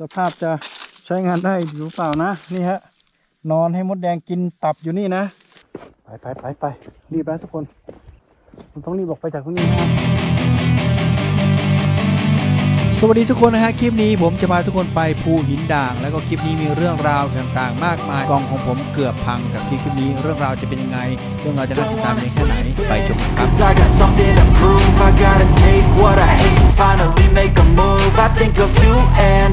สภาพจะใช้งานได้หรือเปล่านะ นี่ฮะ นอนให้มดแดงกินตับอยู่นี่นะ ไปไปไปไปรีบแล้วทุกคนมันต้องรีบออกไปจากตรงนี้นะครับสวัสดีทุกคนนะฮะคลิปนี้ผมจะพาทุกคนไปภูหินด่าง แล้วก็คลิปนี้มีเรื่องราวต่างๆ มากมายกองของผมเกือบพังกับคลิปคลิปนี้ เรื่องราวจะเป็นยังไง เรื่องราวจะน่าติดตามยังแค่ไหนไปชมกันครับ Cause I got something to prove I gotta take what I hate finally make a move I think of you and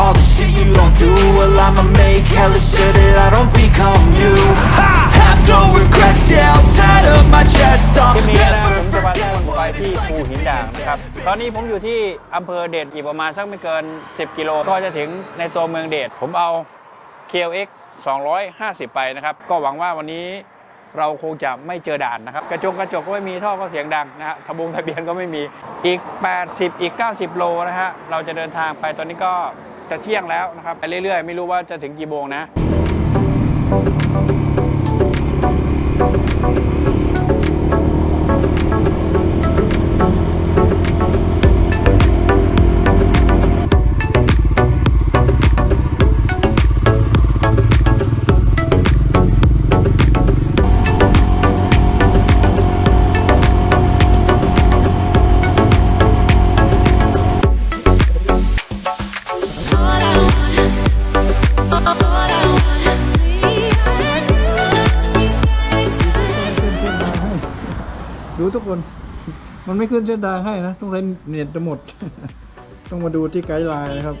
all the shit you don't do Well I'ma make hella sure that I don't become you I have no regrets, yeah, I'll tattle my chest I'll คลิปนี้นะ never ผมจะพาทุก forget คน what ไป it ที่ is ภูหินด่างนะครับตอนนี้ผมอยู่ที่อำเภอเดชอีกประมาณสักไม่เกิน 10 กิโลก็จะถึงในตัวเมืองเดชผมเอา KLX 250 ไปนะครับ ก็หวังว่าวันนี้เราคงจะไม่เจอด่านนะครับ กระจกกระจกก็ไม่มีท่อก็เสียงดังนะฮะทะบงทะเบียนก็ไม่มีอีก 80 อีก 90 โลนะฮะเราจะเดินทางไปตอนนี้ก็ จะเที่ยงแล้วนะครับไปเรื่อยๆ ไม่รู้ว่าจะถึงกี่โมงนะ มันไม่ขึ้นเส้นทางให้นะ ต้องเล่นเน็ตจะหมด ต้องมาดูที่ไกด์ไลน์นะครับ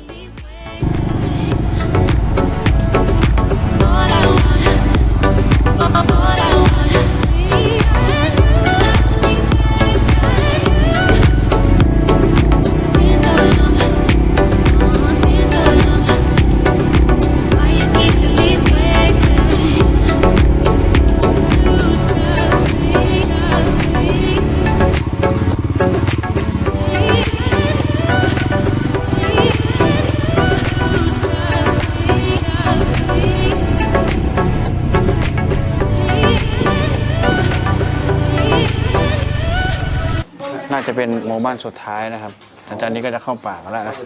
เป็นหมู่บ้านสุดท้ายนะครับอาจารย์นี้ก็จะเข้าป่ากันแล้วนะ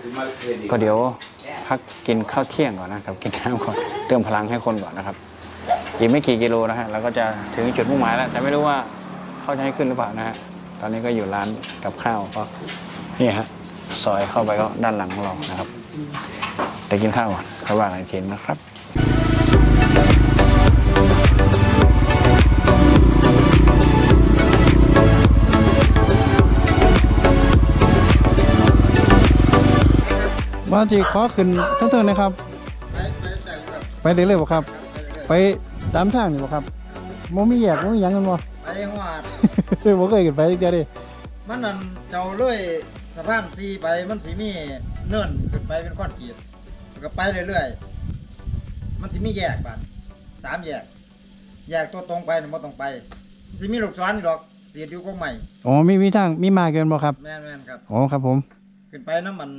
ก็เดี๋ยวพักกินข้าวเที่ยงก่อนนะครับ กินน้ำก่อนเติมพลังให้คนก่อนนะครับอีกไม่กี่กิโลนะฮะเราก็จะถึงจุดมุ่งหมายแล้ว แต่ไม่รู้ว่าเขาจะให้ขึ้นหรือเปล่านะฮะตอนนี้ก็อยู่ร้านกับข้าวก็นี่ฮะซอยเข้าไปก็ด้านหลังของเรานะครับเดี๋ยวกินข้าวก่อนค่อยว่ากันอีกทีนะครับ มาจีขอขึ้นเท่าๆนะครับ ไปเรื่อยๆบ่ครับ ไปตามทางนี่บ่ครับโมมีแยกโมมีหยังกันบ่ ไปหอดบ่เคยขึ้นไปจักเดียวเดิมันนั่นเจ้าเลยสะพานซีไปมันสิมีเนินขึ้นไปเป็นคอนกรีตแล้วก็ไปเรื่อยๆ มันสิมีแยกบัดสามแยก แยกตัวตรงไปน่ะบ่ต้องไปมันสิมีลูกศรนี่ดอกเสียดอยู่กงใหม่อ๋อมีมีทางมีมาเกินบ่ครับ แม่นๆครับ อ๋อครับผม ขึ้นไปน้ำมัน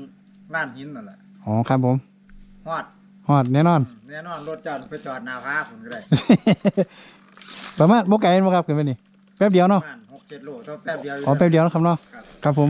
ล้านหินนั่นแหละอ๋อครับผมฮอดฮอดแน่นอน แน่นอนรถเจ้าไปจอดหน้าฟ้าผมก็ได้ประมาณบ่ไกลบ่ครับขึ้นไปนี่แป๊บเดียวปเนาะระมาณหกเจ็ดโลเท่าแป๊บเดียวอยู่อ๋อแป๊บเดียวนะครับเนาะครับครับผม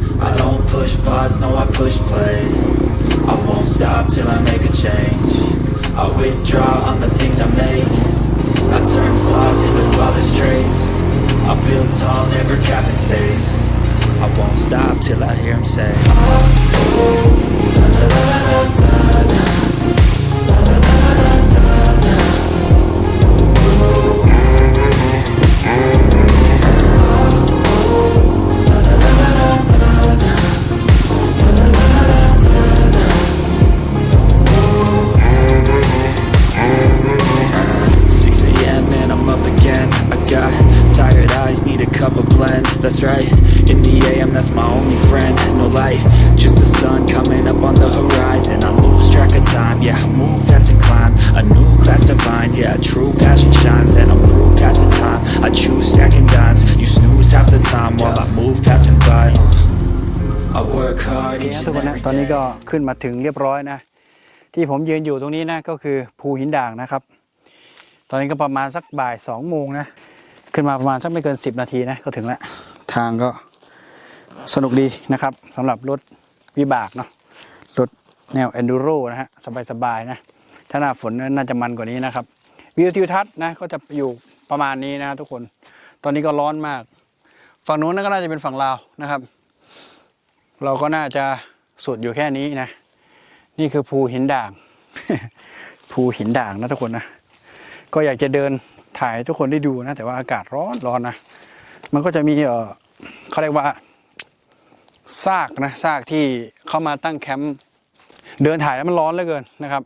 I don't push pause, no I push play. I won't stop till I make a change. I withdraw on the things I make. I turn flaws into flawless traits. I build tall, never capped in space. I won't stop till I hear him say that's right In the AM, that's my only friend No light, just the sun coming up on the horizon I lose track of time, yeah, I move fast and climb A new class divine, yeah, true passion shines And I'm through passing time I choose stacking dimes You snooze half the time while I move passing by uh, I work hard ทุกคนนะตอนนี้ก็ขึ้นมาถึงเรียบร้อยนะ ที่ผมยืนอยู่ตรงนี้นะ ก็คือภูหินด่างนะครับ ตอนนี้ก็ประมาณสักบ่ายสองโมงนะ ขึ้นมาประมาณสักไม่เกิน 10 นาทีนะ ก็ถึงแล้ว ทางก็สนุกดีนะครับสำหรับรถวิบากเนาะรถแนว enduro นะฮะสบายๆนะ ถ้าหน้าฝนน่าจะมันกว่านี้นะครับ วิวทิวทัศน์นะก็จะอยู่ประมาณนี้นะทุกคน ตอนนี้ก็ร้อนมาก ฝั่งนู้นนก็น่าจะเป็นฝั่งลาวนะครับ เราก็น่าจะสุดอยู่แค่นี้นะ นี่คือภูหินด่าง ภูหินด่างนะทุกคนนะ ก็อยากจะเดินถ่ายทุกคนได้ดูนะ แต่ว่าอากาศร้อนร้อนนะ มันก็จะมีเอ่อ เขาเรียกว่าซากนะซากที่เข้ามาตั้งแคมป์เดินถ่ายแล้วมันร้อนเหลือเกินนะครับ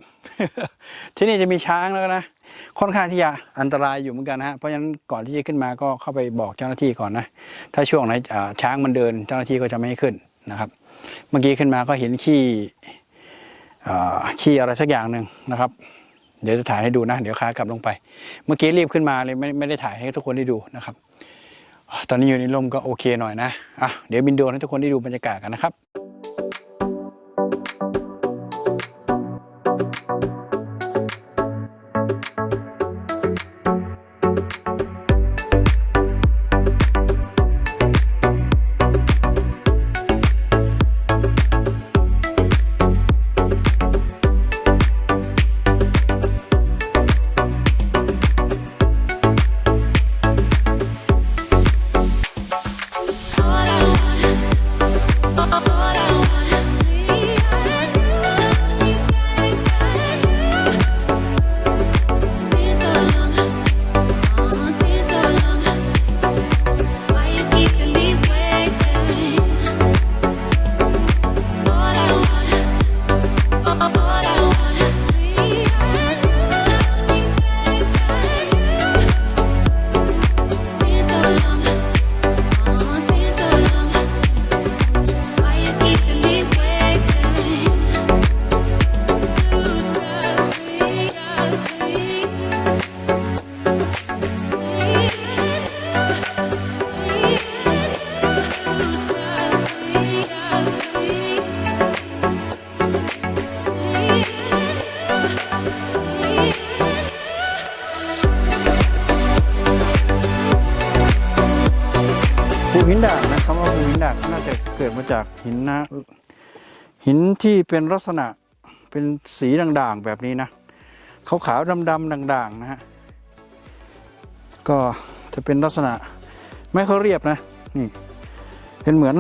ที่นี่จะมีช้างแล้วนะค่อนข้างที่จะอันตรายอยู่เหมือนกันนะฮะเพราะฉะนั้นก่อนที่จะขึ้นมาก็เข้าไปบอกเจ้าหน้าที่ก่อนนะ ถ้าช่วงไหนช้างมันเดินเจ้าหน้าที่ก็จะไม่ให้ขึ้นนะครับ เมื่อกี้ขึ้นมาก็เห็นขี้ขี้อะไรสักอย่างหนึ่งนะครับ เดี๋ยวจะถ่ายให้ดูนะ เดี๋ยวขากลับลงไป เมื่อกี้รีบขึ้นมาเลยไม่ไม่ได้ถ่ายให้ทุกคนได้ดูนะครับ ตอนนี้อยู่ในร่มก็โอเคหน่อยนะอะเดี๋ยวบินโดรนให้ทุกคนได้ดูบรรยากาศกันนะครับ จากหินนะหินที่เป็นลักษณะเป็นสีด่างๆแบบนี้นะขาวๆดำๆด่างๆนะฮะก็จะเป็นลักษณะไม่ค่อยเรียบนะนี่เป็นเหมือน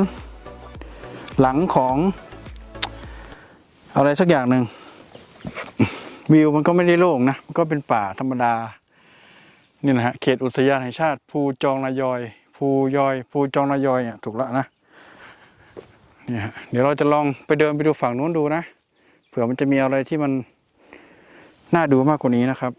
หลังของอะไรสักอย่างหนึ่งวิวมันก็ไม่ได้โล่งนะมันก็เป็นป่าธรรมดานี่นะฮะเขตอุทยานแห่งชาติภูจองนายอยภูยอยภูจองนายอยเนี่ยถูกแล้วนะ เนี่ยเดี๋ยวเราจะลองไปเดินไปดูฝั่งนู้นดูนะ เผื่อมันจะมีอะไรที่มันน่าดูมากกว่านี้นะครับ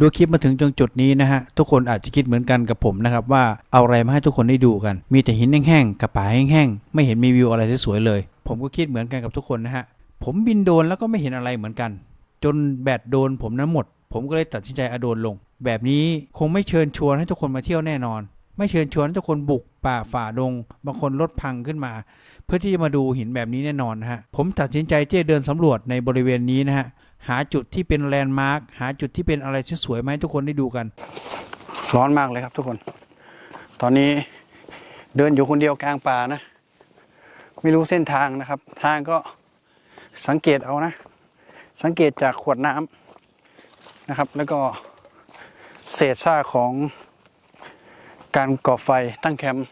ดูคลิปมาถึงจนจุดนี้นะฮะ ทุกคนอาจจะคิดเหมือนกันกับผมนะครับ ว่าเอาอะไรมาให้ทุกคนได้ดูกัน มีแต่หินแห้งๆกับป่าแห้งๆไม่เห็นมีวิวอะไรสวยๆเลย ผมก็คิดเหมือนกันกับทุกคนนะฮะผมบินโดนแล้วก็ไม่เห็นอะไรเหมือนกัน จนแบตโดนผมนั้นหมด ผมก็เลยตัดสินใจอโดนลง แบบนี้คงไม่เชิญชวนให้ทุกคนมาเที่ยวแน่นอน ไม่เชิญชวนทุกคนบุกป่าฝ่าดง บางคนรถพังขึ้นมา เพื่อที่จะมาดูหินแบบนี้แน่นอนนะฮะ ผมตัดสินใจที่จะเดินสำรวจในบริเวณนี้นะฮะ หาจุดที่เป็นแลนด์มาร์ค หาจุดที่เป็นอะไรที่สวยๆมาให้ทุกคนได้ดูกัน ร้อนมากเลยครับทุกคน ตอนนี้เดินอยู่คนเดียวกลางป่านะ ไม่รู้เส้นทางนะครับ ทางก็สังเกตเอานะ สังเกตจากขวดน้ำนะครับ แล้วก็เศษซากของ การก่อไฟตั้งแคมป์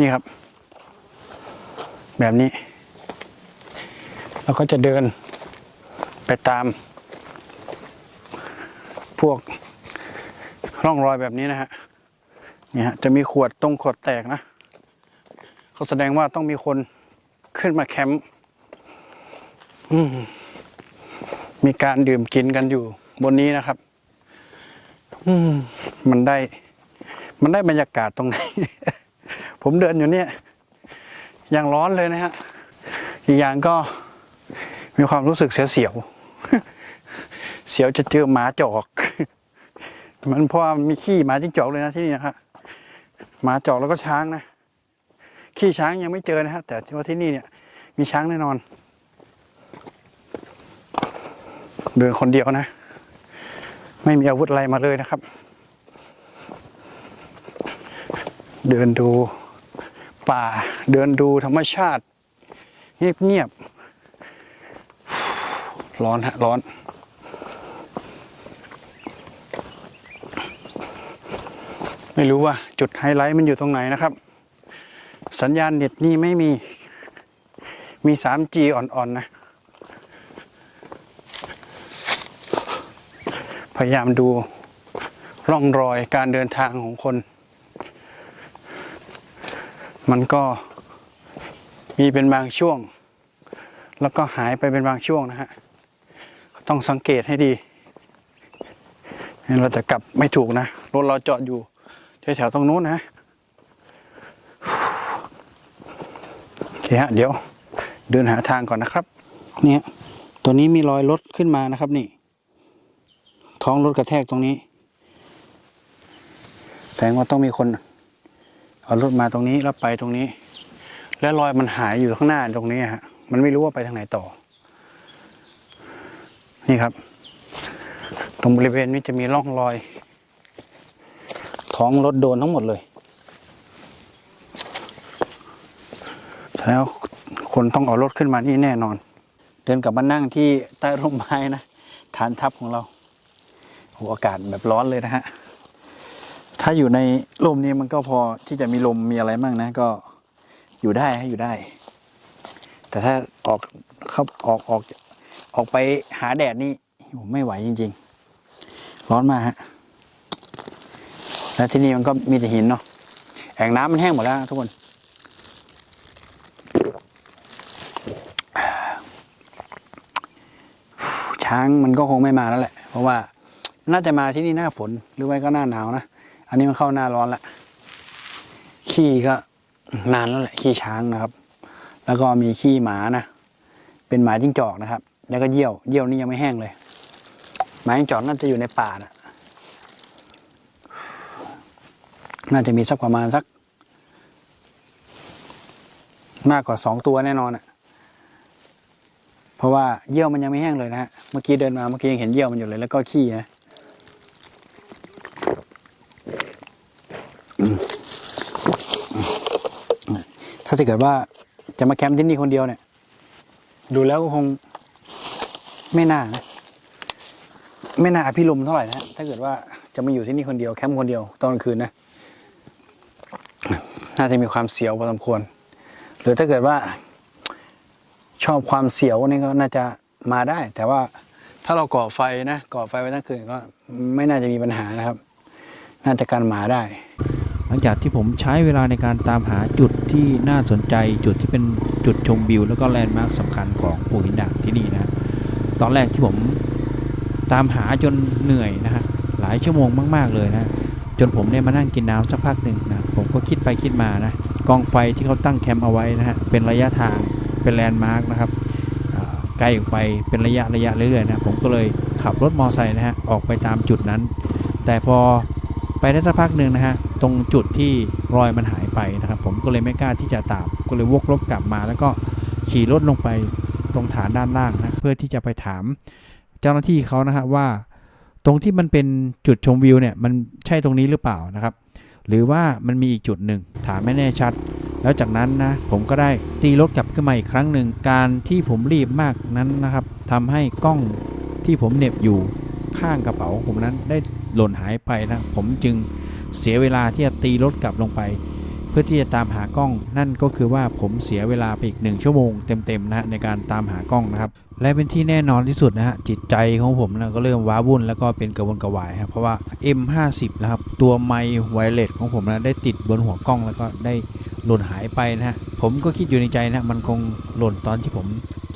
นี่ครับ แบบนี้ เราก็จะเดินไปตาม พวกร่องรอยแบบนี้นะฮะเนี่ยฮะจะมีขวดตรงขวดแตกนะเขาแสดงว่าต้องมีคนขึ้นมาแคมป์มีการดื่มกินกันอยู่บนนี้นะครับมมันได้ มันได้บรรยากาศตรงไหน ผมเดินอยู่เนี่ยยังร้อนเลยนะฮะ อีกอย่างก็มีความรู้สึกเสียวๆเดี๋ยวจะเจอหมาจอก มันเพราะมีขี้หมาจิ้งจอกเลยนะที่นี่นะครับหมาจอกแล้วก็ช้างนะ ขี้ช้างยังไม่เจอนะฮะแต่ว่าที่นี่เนี่ย มีช้างแน่นอน เดินคนเดียวนะ ไม่มีอาวุธอะไรมาเลยนะครับ เดินดูป่า เดินดูธรรมชาติ เงียบๆ ร้อนฮะ ร้อน ไม่รู้ว่าจุดไฮไลท์มันอยู่ตรงไหนนะครับ สัญญาณเน็ตนี่ไม่มี มี 3G อ่อนๆนะ พยายามดูร่องรอยการเดินทางของคน มันก็มีเป็นบางช่วง แล้วก็หายไปเป็นบางช่วงนะฮะต้องสังเกตให้ดีงั้นเราจะกลับไม่ถูกนะรถเราจอดอยู่แถวๆตรงนู้นนะโอเคฮะเดี๋ยวเดินหาทางก่อนนะครับ เนี่ยตัวนี้มีรอยรถขึ้นมานะครับนี่ ท้องรถกระแทกตรงนี้ แสดงว่าต้องมีคน เอารถมาตรงนี้แล้วไปตรงนี้ แล้วรอยมันหายอยู่ข้างหน้าตรงนี้ฮะมันไม่รู้ว่าไปทางไหนต่อ นี่ครับ ตรงบริเวณนี้จะมีร่องรอย ท้องรถโดนทั้งหมดเลยแสดงว่าคนต้องเอารถขึ้นมานี่แน่นอน เดินกลับมานั่งที่ใต้ร่มไม้นะ ฐานทัพของเราโหอากาศแบบร้อนเลยนะฮะ ถ้าอยู่ในลมนี้มันก็พอที่จะมีลมมีอะไรบ้างนะ ก็อยู่ได้ฮะอยู่ได้ แต่ถ้าออกเขาออกออกออกไปหาแดดนี่ไม่ไหวจริง ๆ ร้อนมากฮะแล้วที่นี่มันก็มีแต่หินเนาะแอ่งน้ำมันแห้งหมดแล้วทุกคน ช้างมันก็คงไม่มาแล้วแหละ เพราะว่าน่าจะมาที่นี่หน้าฝนหรือไม่ก็หน้าหนาวนะ อันนี้มันเข้าหน้าร้อนละขี้ก็นานแล้วแหละขี้ช้างนะครับ แล้วก็มีขี้หมานะเป็นหมาจิ้งจอกนะครับ แล้วก็เยี่ยวเยี่ยวนี่ยังไม่แห้งเลยหมาจิ้งจอกน่าจะอยู่ในป่านะน่าจะมีสักประมาณสักมากกว่าสองตัวแน่นอนอะ เพราะว่าเยี่ยวมันยังไม่แห้งเลยนะฮะ เมื่อกี้เดินมาเมื่อกี้ยังเห็นเยี่ยวมันอยู่เลยแล้วก็ขี้นะ ถ้าเกิดว่าจะมาแคมป์ที่นี่คนเดียวเนี่ย ดูแล้วก็คงไม่น่านะไม่น่าอภิรมเท่าไหร่นะถ้าเกิดว่าจะมาอยู่ที่นี่คนเดียวแคมป์คนเดียวตอนกลางคืนนะน่าจะมีความเสียวพอสมควร หรือถ้าเกิดว่า ชอบความเสียวนี่ก็น่าจะมาได้ แต่ว่าถ้าเราก่อไฟนะก่อไฟไว้ทั้งคืนก็ไม่น่าจะมีปัญหานะครับ น่าจะกันหมาได้ หลังจากที่ผมใช้เวลาในการตามหาจุดที่น่าสนใจจุดที่เป็นจุดชมวิว แล้วก็แลนด์มาร์คสำคัญของภูหินด่างที่นี่นะตอนแรกที่ผมตามหาจนเหนื่อยนะฮะหลายชั่วโมงมาก ๆ เลยนะจนผมเนี่ยมานั่งกินน้ำสักพักหนึ่งนะผมก็คิดไปคิดมานะกองไฟที่เขาตั้งแคมป์เอาไว้นะฮะเป็นระยะทางเป็นแลนด์มาร์คนะครับไกลออกไปเป็นระยะระยะเรื่อยๆนะผมก็เลยขับรถมอไซค์นะฮะออกไปตามจุดนั้น แต่พอ ไปได้สักพักหนึ่งนะฮะตรงจุดที่รอยมันหายไปนะครับ ผมก็เลยไม่กล้าที่จะตามก็เลยวกรถกลับมา แล้วก็ขี่รถลงไปตรงฐานด้านล่างนะเพื่อที่จะไปถาม เจ้าหน้าที่เขานะฮะว่า ตรงที่มันเป็นจุดชมวิวเนี่ยมันใช่ตรงนี้หรือเปล่านะครับ หรือว่ามันมีอีกจุดหนึ่งถามไม่แน่ชัด แล้วจากนั้นนะผมก็ได้ตีรถกลับขึ้นมาอีกครั้งหนึ่งการที่ผมรีบมากนั้นนะครับทำให้กล้องที่ผมเน็บอยู่ ข้างกระเป๋าผมนั้นได้หล่นหายไปนะ ผมจึงเสียเวลาที่จะตีรถกลับลงไป เพื่อที่จะตามหากล้อง นั่นก็คือว่าผมเสียเวลาไปอีกหนึ่งชั่วโมงเต็มๆนะในการตามหากล้องนะครับ และเป็นที่แน่นอนที่สุดนะฮะจิตใจของผมนะก็เริ่มว้าวุ่นแล้วก็เป็นกระวนกระวายครับเพราะว่า M50 นะครับตัวไมค์ไวเลสของผมนะได้ติดบนหัวกล้องแล้วก็ได้หล่นหายไปนะฮะผมก็คิดอยู่ในใจนะมันคงหล่นตอนที่ผม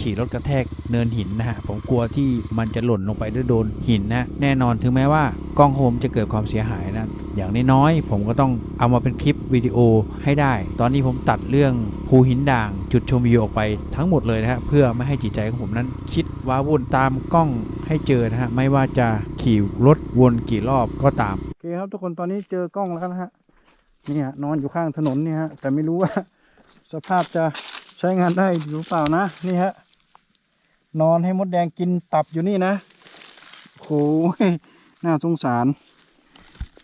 ขี่รถกระแทกเนินหินนะฮะผมกลัวที่มันจะหล่นลงไปด้วยโดนหินนะแน่นอนถึงแม้ว่ากล้องของผมจะเกิดความเสียหายนะอย่างน้อยๆผมก็ต้องเอามาเป็นคลิปวิดีโอให้ได้ ตอนนี้ผมตัดเรื่องภูหินด่างจุดชมวิวออกไปทั้งหมดเลยนะฮะเพื่อไม่ให้จิตใจของผมนั้นคิดว้าวุ่นตามกล้องให้เจอนะฮะไม่ว่าจะขี่รถวนกี่รอบก็ตามโอเคครับทุกคนตอนนี้เจอกล้องแล้วนะฮะนี่ฮะนอนอยู่ข้างถนนเนี่ยฮะแต่ไม่รู้ว่าสภาพจะใช้งานได้หรือเปล่านะนี่ฮะ นอนให้มดแดงกินตับอยู่นี่นะโอ้ยน่าสงสาร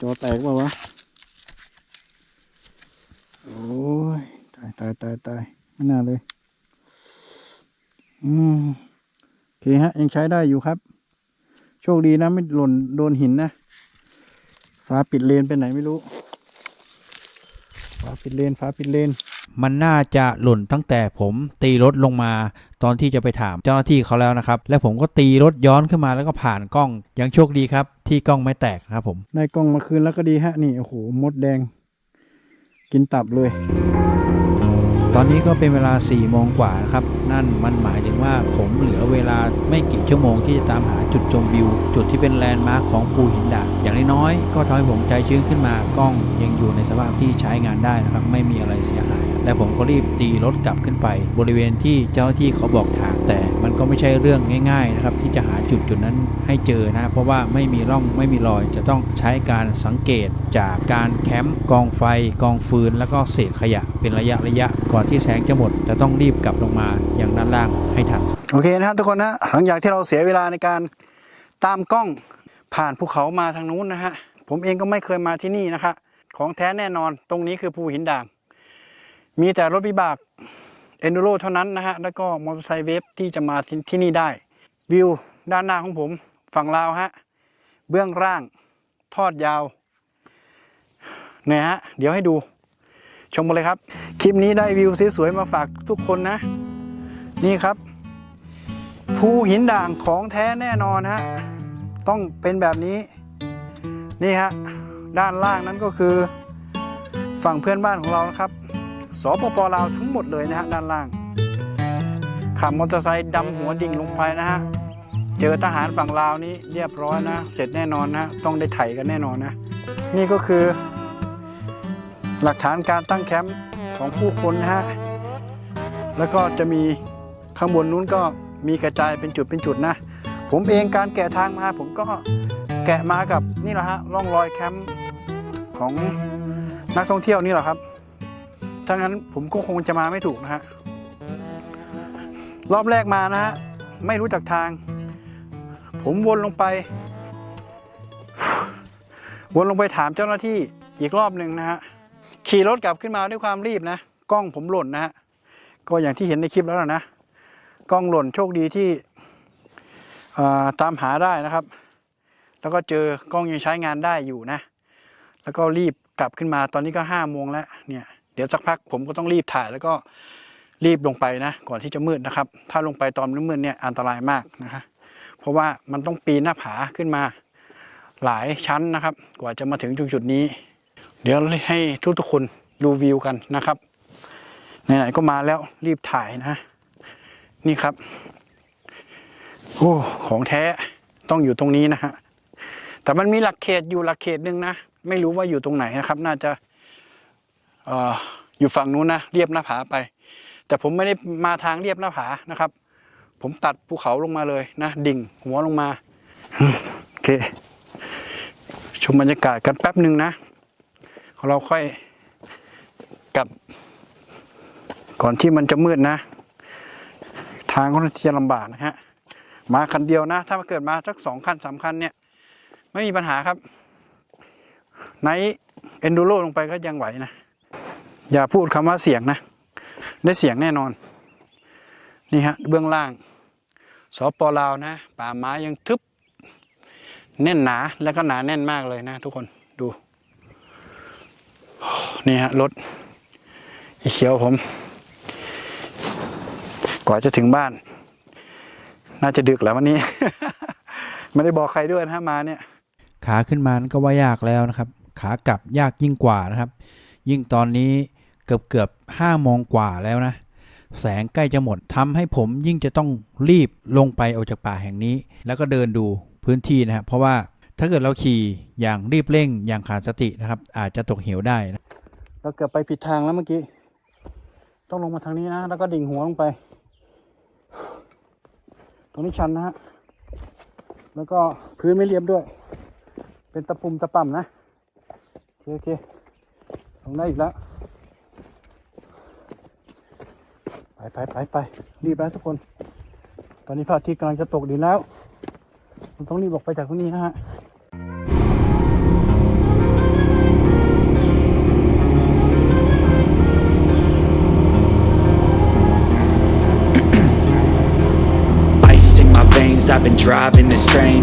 จอแตกเปล่าวะ โอ้ย ตายตายตายตายไม่น่าเลย อืมโอเคฮะ ยังใช้ได้อยู่ครับ โชคดีนะ ไม่หล่นโดนหินนะฟ้าปิดเลนไปไหนไม่รู้ฟ้าปิดเลนฟ้าปิดเลน มันน่าจะหล่นตั้งแต่ผมตีรถลงมาตอนที่จะไปถามเจ้าหน้าที่เขาแล้วนะครับ และผมก็ตีรถย้อนขึ้นมาแล้วก็ผ่านกล้องยังโชคดีครับ ที่กล้องไม่แตกนะครับผมได้กล้องมาคืนแล้วก็ดีฮะนี่โอ้โหมดแดง กินตับเลย ตอนนี้ก็เป็นเวลา4ี่โมงกว่านะครับ นั่นมันหมายถึงว่าผมเหลือเวลาไม่กี่ชั่วโมงที่จะตามหาจุดชมวิว จุดที่เป็นแลนด์มาร์คของภูหินดาดอย่างน้อยๆก็ทำให้ผมใจชื้นขึ้นมากล้องยังอยู่ในสภาพที่ใช้งานได้นะครับ ไม่มีอะไรเสียหาย และผมก็รีบตีรถกลับขึ้นไป บริเวณที่เจ้าหน้าที่เขาบอกทางแต่มันก็ไม่ใช่เรื่องง่ายๆนะครับที่จะหาจุดจุดนั้นให้เจอนะเพราะว่าไม่มีร่องไม่มีรอย จะต้องใช้การสังเกตจากการแคมป์กองไฟ กองฟืน แล้วก็เศษขยะเป็นระยะระยะก่อนที่แสงจะหมด จะต้องรีบกลับลงมาอย่างด้านล่างให้ทันโอเคนะครับทุกคนนะหลังจากที่เราเสียเวลาในการตามกล้องผ่านภูเขามาทางนู้นนะฮะผมเองก็ไม่เคยมาที่นี่นะคะของแท้แน่นอนตรงนี้คือภูหินด่าง มีแต่รถวิบากเอนดูโรเท่านั้นนะฮะ แล้วก็มอเตอร์ไซค์เวฟที่จะมาที่ที่นี่ได้ วิวด้านหน้าของผม ฝั่งลาวฮะ เบื้องล่างทอดยาวเนี่ยฮะ เดี๋ยวให้ดู ชมกันเลยครับ คลิปนี้ได้วิวสวยๆมาฝากทุกคนนะ นี่ครับ ภูหินด่างของแท้แน่นอนฮะ ต้องเป็นแบบนี้ นี่ฮะ ด้านล่างนั้นก็คือฝั่งเพื่อนบ้านของเรานะครับ สปปลาวทั้งหมดเลยนะฮะด้านล่างขับมอเตอร์ไซค์ดำหัวดิ่งลงไปนะฮะเจอทหารฝั่งลาวนี้เรียบร้อยนะ เสร็จแน่นอนนะ ต้องได้ไถกันแน่นอนนะ นี่ก็คือ หลักฐานการตั้งแคมป์ของผู้คนนะฮะ แล้วก็จะมีข้างบนนู้นก็มีกระจายเป็นจุดเป็นจุดนะ ผมเองการแกะทางมา ผมก็แกะมากับนี่แหละฮะร่องรอยแคมป์ของนักท่องเที่ยวนี่แหละครับ ถ้างั้นผมก็คงจะมาไม่ถูกนะฮะ รอบแรกมานะฮะ ไม่รู้จักทาง ผมวนลงไป วนลงไปถามเจ้าหน้าที่อีกรอบหนึ่งนะฮะ ขี่รถกลับขึ้นมาด้วยความรีบนะ กล้องผมหล่นนะฮะ ก็อย่างที่เห็นในคลิปแล้วนะ กล้องหล่นโชคดีที่ตามหาได้นะครับ แล้วก็เจอกล้องยังใช้งานได้อยู่นะ แล้วก็รีบกลับขึ้นมาตอนนี้ก็ห้าโมงแล้วเนี่ย ดี๋ยวสักพักผมก็ต้องรีบถ่ายแล้วก็รีบลงไปนะ ก่อนที่จะมืดนะครับ ถ้าลงไปตอนมืดๆเนี่ยอันตรายมากนะฮะเพราะว่ามันต้องปีนหน้าผาขึ้นมาหลายชั้นนะครับ กว่าจะมาถึงจุดๆนี้ เดี๋ยวให้ทุกๆคนดูวิวกันนะครับไหนๆก็มาแล้วรีบถ่ายนะนี่ครับโอ้ของแท้ต้องอยู่ตรงนี้นะฮะแต่มันมีหลักเขตอยู่หลักเขตหนึ่งนะ ไม่รู้ว่าอยู่ตรงไหนนะครับ น่าจะ อยู่ฝั่งนู้นนะเรียบหน้าผาไป แต่ผมไม่ได้มาทางเรียบหน้าผานะครับ ผมตัดภูเขาลงมาเลยนะ ดิ่งหัวลงมาโอเคชมบรรยากาศกันแป๊บหนึ่งนะเราค่อยกลับ ก่อนที่มันจะมืดนะ ทางก็จะลำบากนะฮะมาคันเดียวนะ ถ้ามาเกิดมาสักสองคันสามคันเนี่ย ไม่มีปัญหาครับไนเอนดูโรลงไปก็ยังไหวนะ อย่าพูดคำว่าเสียงนะ ได้เสียงแน่นอน นี่ฮะเบื้องล่างสปลาวนะ ป่าไม้ยังทึบ แน่นหนาแล้วก็หนาแน่นมากเลยนะ ทุกคนดู นี่ฮะรถอีเขียวผม กว่าจะถึงบ้าน น่าจะดึกแล้ววันนี้ ไม่ได้บอกใครด้วยนะมาเนี่ย ขาขึ้นมานั้นก็ว่ายากแล้วนะครับ ขากลับยากยิ่งกว่านะครับ ยิ่งตอนนี้ กือบเกือบห้าโมงกว่าแล้วนะ แสงใกล้จะหมดทำให้ผมยิ่งจะต้องรีบลงไปออกจากป่าแห่งนี้ แล้วก็เดินดูพื้นที่นะครับเพราะว่าถ้าเกิดเราขี่อย่างรีบเร่งอย่างขาดสตินะครับ อาจจะตกเหวได้นะเราเกือบไปผิดทางแล้วเมื่อกี้ ต้องลงมาทางนี้นะ แล้วก็ดิ่งหัวลงไป ตรงนี้ชันนะฮะ แล้วก็พื้นไม่เรียบด้วย เป็นตะปุ่มตะป่ำนะ โอเคโอเคลงได้อีกแล้ว ไปไปไปไปรีบแล้วทุกคน ตอนนี้พระอาทิตย์กำลังจะตกดินแล้วผมต้องรีบออกไปจากตรงนี้นะฮะ Ice in my veins, I've been driving this train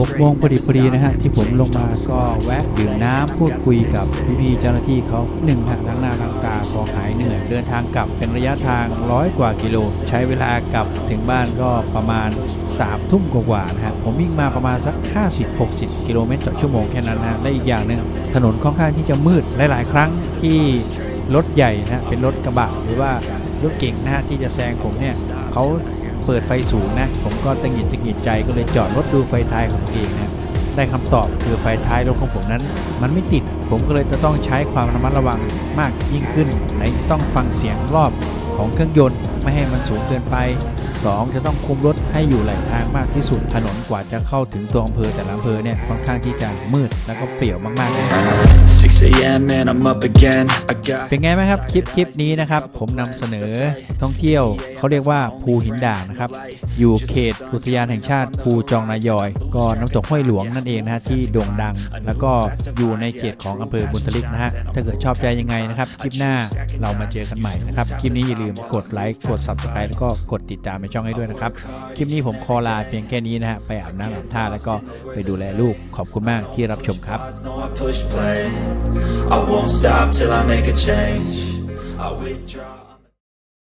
หกโมงพอดีพอดีนะฮะที่ผมลงมาก็แวะดื่มน้ำพูดคุยกับพี่ๆเจ้าหน้าที่เขาหนึ่งฮะล้งหน้าล้งตาพอหายเหนื่อยเดินทางกลับเป็นระยะทางร้อยกว่ากิโล ใช้เวลากลับถึงบ้านก็ประมาณ3ามทุ่มกว่าๆนะฮะผมวิ่งมาประมาณสัก 50-60 กิโลเมตรต่อชั่วโมงแค่นั้นนะและอีกอย่างหนึ่งถนนค่อนข้างที่จะมืดหลายๆ ครั้งที่รถใหญ่นะเป็นรถกระบะหรือว่ารถเก่งนะฮะที่จะแซงผมเนี่ยเขา เปิดไฟสูงนะ ผมก็ตังหิดตังหิดใจก็เลยจอดรถดูไฟท้ายของตัวเองนะได้คำตอบคือไฟท้ายรถของผมนั้น มันไม่ติด ผมก็เลยจะต้องใช้ความระมัดระวังมากยิ่งขึ้นไหนต้องฟังเสียงรอบของเครื่องยนต์ไม่ให้มันสูงเกินไป 2 จะต้องคุมรถให้อยู่ไหลทางมากที่สุด ถนนกว่าจะเข้าถึงตัวอำเภอแต่ละอำเภอเนี่ยค่อนข้างที่จะมืดแล้วก็เปลี่ยวมากๆเลย6 a.m. and I'm up again I got เป็นไงไหมครับคลิปคลิปนี้นะครับ ผมนำเสนอท่องเที่ยวเขาเรียกว่าภูหินด่างนะครับ อยู่เขตอุทยานแห่งชาติภูจองนายอย ก็น้ำตกห้วยหลวงนั่นเองนะฮะที่โด่งดัง แล้วก็อยู่ในเขตของอำเภอบุญทลิกนะฮะถ้าเกิดชอบใจยังไงนะครับ คลิปหน้าเรามาเจอกันใหม่นะครับ คลิปนี้อย่าลืมกดไลค์กด subscribe แล้วก็กดติดตามในช่องช่องให้ด้วยนะครับ คลิปนี้ผมคอลาเพียงแค่นี้นะฮะ ไปอาบน้ำอาบท่าแล้วก็ไปดูแลลูก ขอบคุณมากที่รับชมครับ I won't stop till I make a change I withdraw